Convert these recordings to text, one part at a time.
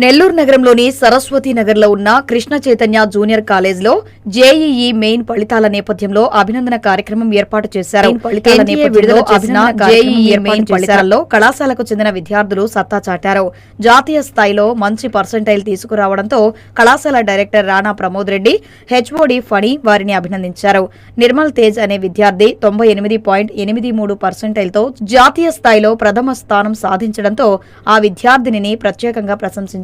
నెల్లూరు నగరంలోని సరస్వతి నగర్లో ఉన్న కృష్ణ చైతన్య జూనియర్ కాలేజ్లో జేఈఈ మెయిన్ ఫలితాల నేపథ్యంలో అభినందన కార్యక్రమం ఏర్పాటు చేశారు. ఫలితాల్లో కళాశాలకు చెందిన విద్యార్థులు సత్తా చాటారు. జాతీయ స్థాయిలో మంచి పర్సెంటైల్ తీసుకురావడంతో కళాశాల డైరెక్టర్ రాణా ప్రమోద్ రెడ్డి హెచ్ఓడి ఫణి వారిని అభినందించారు. నిర్మల్ తేజ్ అనే విద్యార్థి తొంభై ఎనిమిది పాయింట్ ఎనిమిది మూడు పర్సెంటైల్తో జాతీయ స్థాయిలో ప్రథమ స్థానం సాధించడంతో ఆ విద్యార్థినిని ప్రత్యేకంగా ప్రశంసించారు.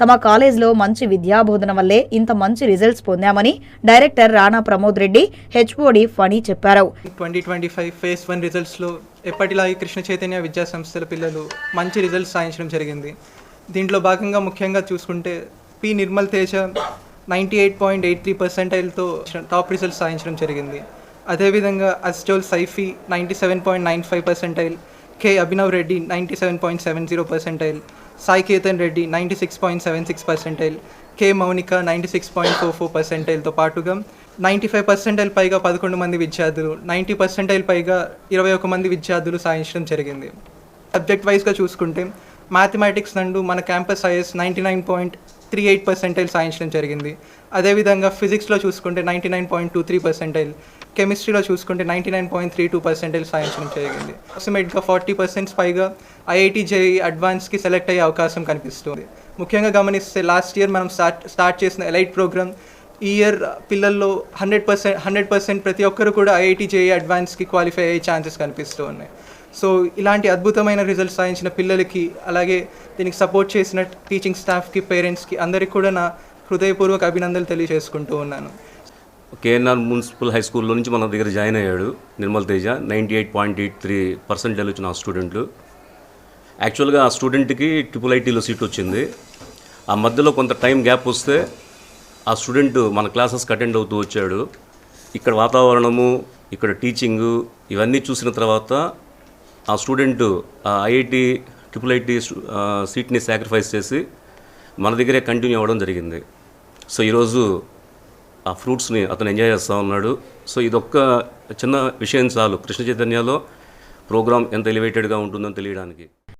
తమ కాలేజీలో మంచి విద్యాబోధన వల్లే ఇంత మంచి రిజల్ట్స్ పొందామని డైరెక్టర్ రాణా ప్రమోద్ రెడ్డి హెచ్ఓడి ఫణి చెప్పారు. Twenty twenty five phase one రిజల్ట్స్లో ఎప్పటిలాగే కృష్ణ చైతన్య విద్యా సంస్థల పిల్లలు మంచి రిజల్ట్స్ సాధించడం జరిగింది. దీంట్లో భాగంగా ముఖ్యంగా చూసుకుంటే P Nirmal Teja ninety eight point eight three పర్సెంటైల్తో top results సాధించడం జరిగింది. అదేవిధంగా Astol Saifi ninety seven point nine five percentile K Abhinav Reddy ninety seven point seven zero percentile Sai Ketan Reddy ninety six point seven six percentile K Mounika ninety six point four four పర్సెంటైల్తో పాటుగా ninety five percentile పైగా పదకొండు మంది విద్యార్థులు ninety percentile పైగా ఇరవై ఒక మంది విద్యార్థులు సాధించడం జరిగింది. సబ్జెక్ట్ వైజ్గా చూసుకుంటే మ్యాథమెటిక్స్ నందు మన campus is ninety nine point three eight percentile సాధించడం జరిగింది. అదేవిధంగా ఫిజిక్స్లో చూసుకుంటే ninety nine point two three percentile కెమిస్ట్రీలో చూసుకుంటే ninety nine point three two percentage సాధించడం జరిగింది. అప్రాక్సిమేట్గా ఫార్టీ పర్సెంట్స్ పైగా ఐఐటి జేఈ అడ్వాన్స్కి సెలెక్ట్ అయ్యే అవకాశం కనిపిస్తుంది. ముఖ్యంగా గమనిస్తే లాస్ట్ ఇయర్ మనం స్టార్ట్ స్టార్ట్ చేసిన ఎలైట్ ప్రోగ్రామ్ ఈ ఇయర్ పిల్లల్లో హండ్రెడ్ పర్సెంట్ హండ్రెడ్ పర్సెంట్ ప్రతి ఒక్కరు కూడా ఐఐటి జేఈ అడ్వాన్స్కి క్వాలిఫై అయ్యే ఛాన్సెస్ కనిపిస్తూ ఉన్నాయి. సో ఇలాంటి అద్భుతమైన రిజల్ట్స్ సాధించిన పిల్లలకి అలాగే దీనికి సపోర్ట్ చేసిన టీచింగ్ స్టాఫ్కి పేరెంట్స్కి అందరికీ కూడా నా హృదయపూర్వక అభినందనలు తెలియజేసుకుంటూ ఉన్నాను. కేఎన్ఆర్ మున్సిపల్ హై స్కూల్లో నుంచి మన దగ్గర జాయిన్ అయ్యాడు Nirmal Teja. Ninety eight point eight three percentage వచ్చిన ఆ స్టూడెంట్లు. యాక్చువల్గా ఆ స్టూడెంట్కి ట్రిపుల్ ఐటీలో సీట్ వచ్చింది. ఆ మధ్యలో కొంత టైం గ్యాప్ వస్తే ఆ స్టూడెంట్ మన క్లాసెస్కి అటెండ్ అవుతూ వచ్చాడు. ఇక్కడ వాతావరణము ఇక్కడ టీచింగు ఇవన్నీ చూసిన తర్వాత ఆ స్టూడెంట్ ఆ ఐఐటి ట్రిపుల్ ఐటీ సీట్ని సాక్రిఫైస్ చేసి మన దగ్గరే కంటిన్యూ అవ్వడం జరిగింది. సో ఈరోజు ఆ ఫ్రూట్స్ని అతను ఎంజాయ్ చేస్తూ ఉన్నాడు. సో ఇదొక్క చిన్న విషయం చాలు. కృష్ణ చైతన్యలో ప్రోగ్రామ్ ఎంత ఎలివేటెడ్గా ఉంటుందని తెలియడానికి.